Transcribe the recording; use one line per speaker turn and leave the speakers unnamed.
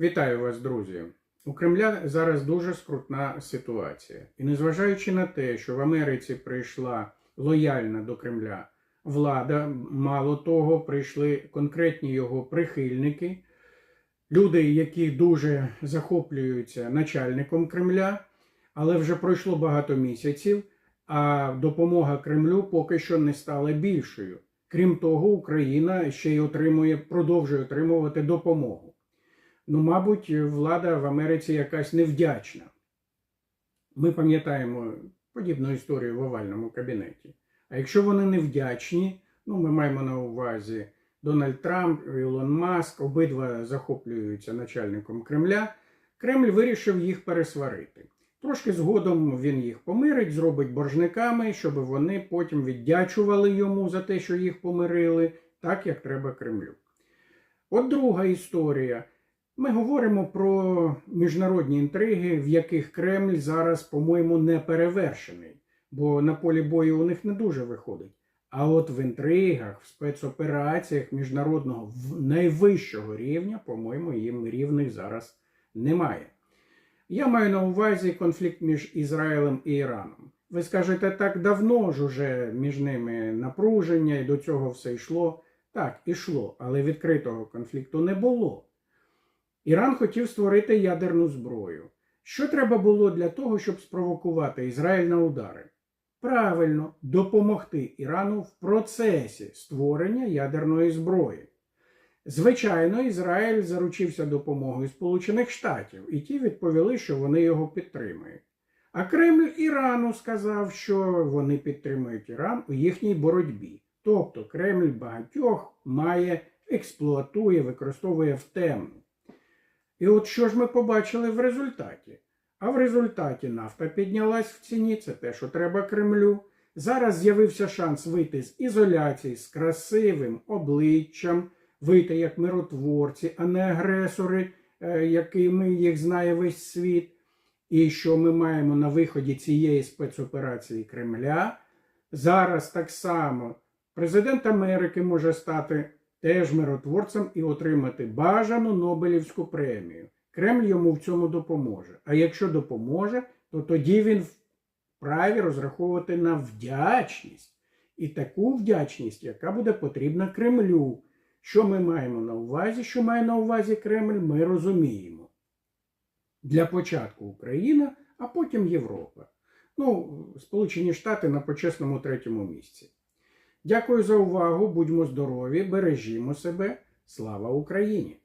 Вітаю вас, друзі! У Кремля зараз дуже скрутна ситуація. І незважаючи на те, що в Америці прийшла лояльна до Кремля влада, мало того, прийшли конкретні його прихильники, люди, які дуже захоплюються начальником Кремля, але вже пройшло багато місяців, а допомога Кремлю поки що не стала більшою. Крім того, Україна ще й отримує, продовжує отримувати допомогу. Ну, мабуть, влада в Америці якась невдячна. Ми пам'ятаємо подібну історію в овальному кабінеті. А якщо вони невдячні, ну ми маємо на увазі Дональд Трамп, Ілон Маск, обидва захоплюються начальником Кремля, Кремль вирішив їх пересварити. Трошки згодом він їх помирить, зробить боржниками, щоб вони потім віддячували йому за те, що їх помирили, так як треба Кремлю. От друга історія. Ми говоримо про міжнародні інтриги, в яких Кремль зараз, по-моєму, не перевершений, бо на полі бою у них не дуже виходить. А от в інтригах, в спецопераціях міжнародного найвищого рівня, по-моєму, їм рівних зараз немає. Я маю на увазі конфлікт між Ізраїлем і Іраном. Ви скажете, так давно ж уже між ними напруження, і до цього все йшло. Так, ішло, але відкритого конфлікту не було. Іран хотів створити ядерну зброю. Що треба було для того, щоб спровокувати Ізраїль на удари? Правильно, допомогти Ірану в процесі створення ядерної зброї. Звичайно, Ізраїль заручився допомогою Сполучених Штатів, і ті відповіли, що вони його підтримують. А Кремль Ірану сказав, що вони підтримують Іран у їхній боротьбі. Тобто Кремль багатьох має, експлуатує, використовує в темну. І от що ж ми побачили в результаті? А в результаті нафта піднялась в ціні, це те, що треба Кремлю. Зараз з'явився шанс вийти з ізоляції з красивим обличчям, вийти як миротворці, а не агресори, е, якими їх знає весь світ. І що ми маємо на виході цієї спецоперації Кремля? Зараз так само президент Америки може стати теж миротворцем і отримати бажану Нобелівську премію. Кремль йому в цьому допоможе. А якщо допоможе, то тоді він вправі розраховувати на вдячність. І таку вдячність, яка буде потрібна Кремлю. Що ми маємо на увазі, що має на увазі Кремль, ми розуміємо. Для початку Україна, а потім Європа. Ну, Сполучені Штати на почесному третьому місці. Дякую за увагу, будьмо здорові, бережімо себе. Слава Україні!